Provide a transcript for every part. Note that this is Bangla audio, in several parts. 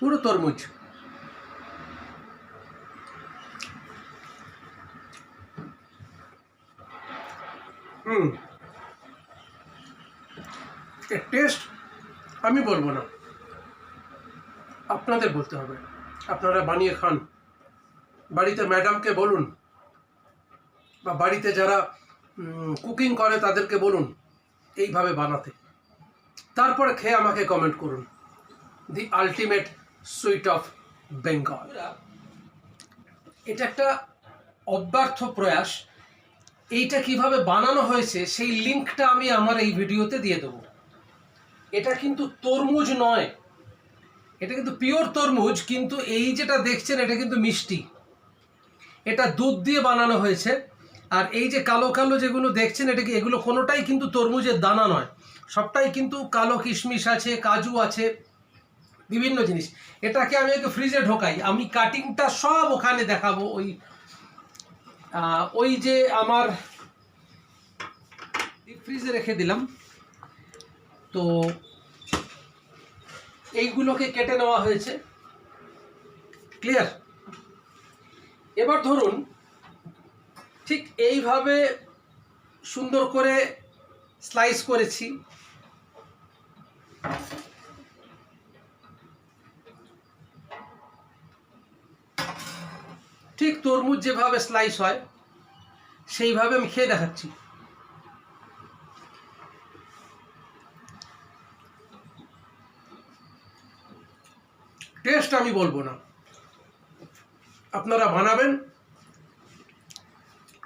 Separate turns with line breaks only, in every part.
পুরো তরমুজ। হুম। এর টেস্ট আমি বলব না। আপনাদের বলতে হবে। আপনারা বানিয়ে খান। বাড়িতে ম্যাডামকে বলুন। বা বাড়িতে যারা কুকিং করে তাদেরকে বলুন এইভাবে বানাতে। তারপরে খেয়ে আমাকে কমেন্ট করুন। The ultimate sweet of Bengal. এটা একটা অব্যর্থ প্রয়াস। এইটা কীভাবে বানানো হয়েছে, সেই লিঙ্কটা আমি আমার এই ভিডিওতে দিয়ে দেবো। এটা কিন্তু তরমুজ নয়। এটা কিন্তু পিওর তরমুজ, কিন্তু এই যেটা দেখছেন, এটা কিন্তু মিষ্টি। এটা দুধ দিয়ে বানানো হয়েছে। আর এই যে কালো কালো যেগুলো দেখছেন, এটা কি এগুলো কোনোটাই কিন্তু তরমুজের দানা নয়। সবটাই কিন্তু কালো কিশমিশ আছে, কাজু আছে। বিভিন্ন জিনিস। এটাকে আমি একটু ফ্রিজে ঢোকাই। আমি কাটিংটা সব ওখানে দেখাবো। ওই ওই যে আমার ফ্রিজে রেখে দিলাম। তো এইগুলোকে কেটে নেওয়া হয়েছে। ক্লিয়ার এবার ধরুন, ঠিক এইভাবে সুন্দর করে স্লাইস করেছি। ঠিক তরমুজ যেভাবে স্লাইস হয়, সেইভাবে আমি খেয়ে দেখাচ্ছি। টেস্ট আমি বলব না। আপনারা বানাবেন।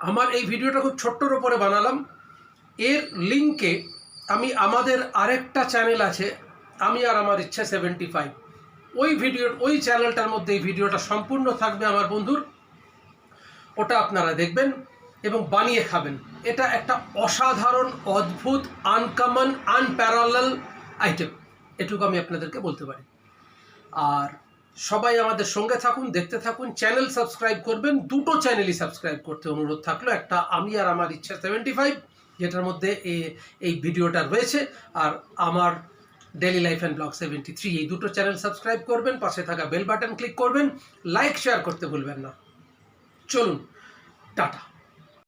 আমার এই ভিডিওটা খুব ছোট্টর ওপরে বানালাম। এর লিঙ্কে আমি আমাদের আরেকটা চ্যানেল আছে, আমি আর আমার ইচ্ছা সেভেন্টি ফাইভ ওই ভিডিও ওই চ্যানেলটার মধ্যে এই ভিডিওটা সম্পূর্ণ থাকবে, আমার বন্ধুর। ওটা আপনারা দেখবেন এবং বানিয়ে খাবেন। এটা একটা অসাধারণ, অদ্ভুত আনকমন আনপ্যারালাল আইটেম এটুকু আমি আপনাদেরকে বলতে পারি। আর সবাই আমাদের সঙ্গে থাকুন, দেখতে থাকুন চ্যানেল সাবস্ক্রাইব করবেন। দুটো চ্যানেলই সাবস্ক্রাইব করতে অনুরোধ থাকল। একটা আমি আর আমার ইচ্ছা সেভেন্টি ফাইভ যেটার মধ্যে এই ভিডিওটা রয়েছে। আর আমার daily life and vlog seventy three এই দুটো চ্যানেল সাবস্ক্রাইব করবেন। পাশে থাকা বেল বাটন ক্লিক করবেন। লাইক শেয়ার করতে ভুলবেন না। চলুন টাটা।